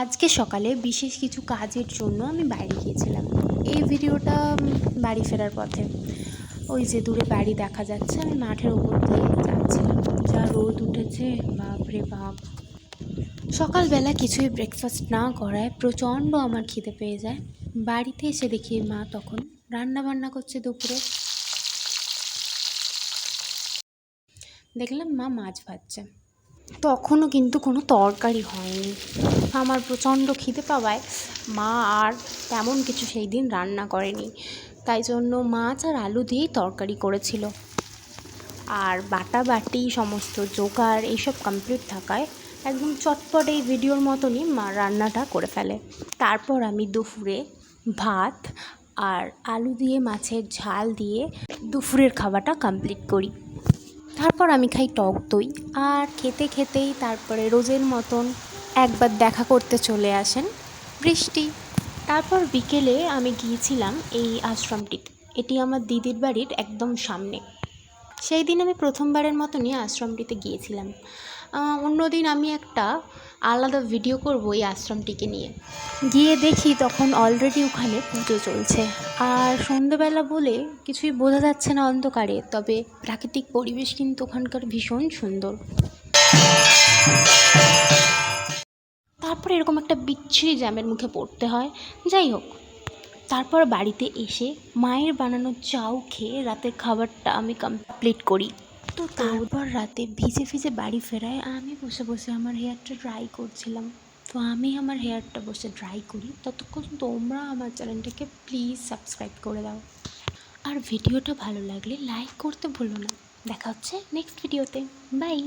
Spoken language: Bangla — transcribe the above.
আজকে সকালে বিশেষ কিছু কাজের জন্য আমি বাইরে গিয়েছিলাম। এই ভিডিওটা বাড়ি ফেরার পথে। ওই যে দূরে বাড়ি দেখা যাচ্ছে, আমি মাঠের উপর দিয়ে যাচ্ছিলাম। যা রোদ উঠেছে বাপরে বাপ। সকালবেলা কিছুই ব্রেকফাস্ট না করায় প্রচণ্ড আমার খিদে পেয়ে যায়। বাড়িতে এসে দেখি মা তখন রান্না বান্না করছে দুপুরে। দেখলাম মা মাছ ভাজছে। তখনও কিন্তু কোনো তরকারি হয়নি। আমার প্রচণ্ড খিদে পাওয়ায় মা আর তেমন কিছু সেই দিন রান্না করেনি। তাই জন্য মাছ আর আলু দিয়েই তরকারি করেছিল। আর বাটা বাটি, সমস্ত জোগাড় এইসব কমপ্লিট থাকায় একদম চটপট এই ভিডিওর মতনই মা রান্নাটা করে ফেলে। তারপর আমি দুপুরে ভাত আর আলু দিয়ে, মাছের ঝাল দিয়ে দুপুরের খাওয়াটা কমপ্লিট করি। তারপর আমি খাই টক দই। আর খেতে খেতেই তারপরে রোজের মতন একবার দেখা করতে চলে আসেন বৃষ্টি। তারপর বিকেলে আমি গিয়েছিলাম এই আশ্রমটিতে এটি আমার দিদির বাড়ির একদম সামনে। সেই দিন আমি প্রথমবারের মতনই আশ্রমটিতে গিয়েছিলাম। অন্যদিন আমি একটা আলাদা ভিডিও করব এই আশ্রমটিকে নিয়ে। গিয়ে দেখি তখন অলরেডি ওখানে পুজো চলছে। আর সন্ধেবেলা বলে কিছুই বোঝা যাচ্ছে না অন্ধকারে, তবে প্রাকৃতিক পরিবেশ কিন্তু ওখানকার ভীষণ সুন্দর। তারপর এরকম একটা বিচ্ছিরি জ্যামের মুখে পড়তে হয়। যাই হোক, তারপর বাড়িতে এসে মায়ের বানানো চাউ খেয়ে রাতের খাবারটা আমি কমপ্লিট করি। তো তারপর রাতে ভিজে ভিজে বাড়ি ফেরায় আমি বসে বসে আমার হেয়ারটা ড্রাই করছিলাম। তো আমি আমার হেয়ারটা বসে ড্রাই করি। ততক্ষণ তোমরা আমার চ্যানেলটাকে প্লিজ সাবস্ক্রাইব করে দাও। আর ভিডিওটা ভালো লাগলে লাইক করতে ভুলো না। দেখা হচ্ছে নেক্সট ভিডিওতে বাই